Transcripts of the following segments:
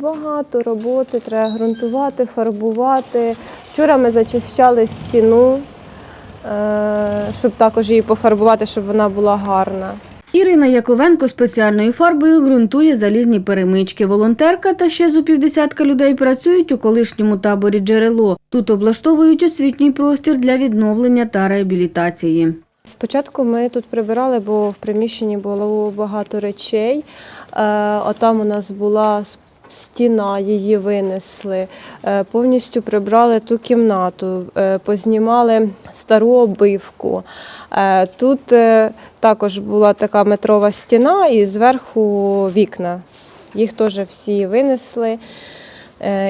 Багато роботи, треба ґрунтувати, фарбувати. Вчора ми зачищали стіну, е, щоб також її пофарбувати, щоб вона була гарна. Ірина Яковенко спеціальною фарбою ґрунтує залізні перемички. Волонтерка та ще зо півдесятка людей працюють у колишньому таборі джерело. Тут облаштовують освітній простір для відновлення та реабілітації. Спочатку ми тут прибирали, бо в приміщенні було багато речей. Е, Отам у нас була стіна, її винесли. Е, Повністю прибрали ту кімнату, е, познімали стару обивку. Е, Тут також була така метрова стіна і зверху вікна. Їх теж всі винесли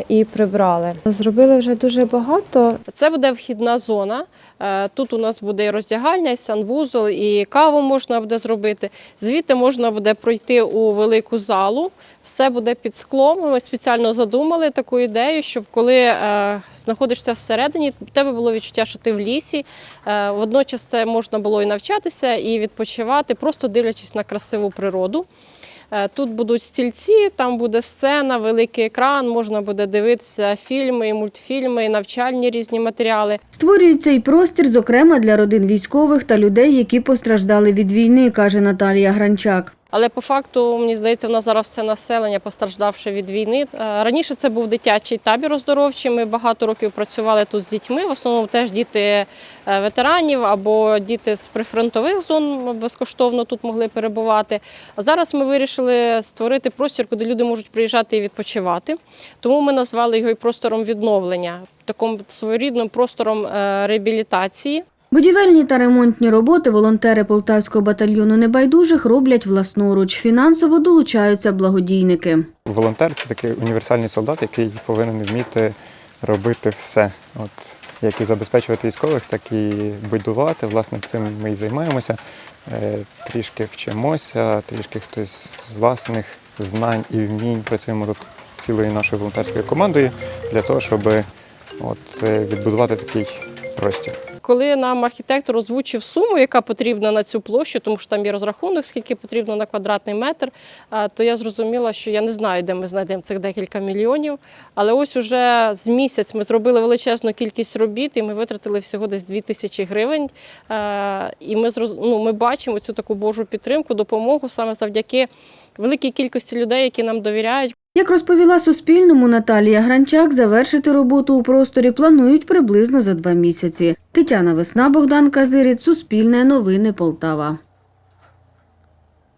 і прибрали. Зробили вже дуже багато. Це буде вхідна зона. Е, Тут у нас буде і роздягальня, і санвузол, і каву можна буде зробити. Звідти можна буде пройти у велику залу. Все буде під склом. Ми спеціально задумали таку ідею, щоб коли е, знаходишся всередині, в тебе було відчуття, що ти в лісі. Е, водночас це можна було і навчатися, і відпочивати, просто дивлячись на красиву природу. Е, Тут будуть стільці, там буде сцена, великий екран, можна буде дивитися фільми, і мультфільми, і навчальні різні матеріали. Створюється і простір, зокрема для родин військових та людей, які постраждали від війни, каже Наталія Гранчак. Але по факту, мені здається, в нас зараз все населення постраждавши від війни. Е, Раніше це був дитячий табір оздоровчий. Ми багато років працювали тут з дітьми. В основному теж діти е, ветеранів або діти з прифронтових зон безкоштовно тут могли перебувати. А зараз ми вирішили створити простір, куди люди можуть приїжджати і відпочивати. Тому ми назвали його і простором відновлення, таким своєрідним простором е, реабілітації. Будівельні та ремонтні роботи волонтери Полтавського батальйону небайдужих роблять власноруч. Фінансово долучаються благодійники. Волонтер це такий універсальний солдат, який повинен вміти робити все. От як і забезпечувати військових, так і будувати. Власне, цим ми і займаємося. Е, Трішки вчимося, трішки хтось з власних знань і вмінь працюємо тут цілою нашою волонтерською командою для того, щоб от, е, відбудувати такий простір. Коли нам архітектор озвучив суму, яка потрібна на цю площу, тому що там є розрахунок, скільки потрібно на квадратний метр, то я зрозуміла, що я не знаю, де ми знайдемо цих декілька мільйонів. Але ось уже з місяць ми зробили величезну кількість робіт, і ми витратили всього десь 2 тисячі гривень. І ми ну, ми бачимо цю таку Божу підтримку, допомогу саме завдяки великій кількості людей, які нам довіряють. Як розповіла Суспільному Наталія Гранчак, завершити роботу у просторі планують приблизно за два місяці. Тетяна Весна, Богдан Казиріць, Суспільне новини Полтава.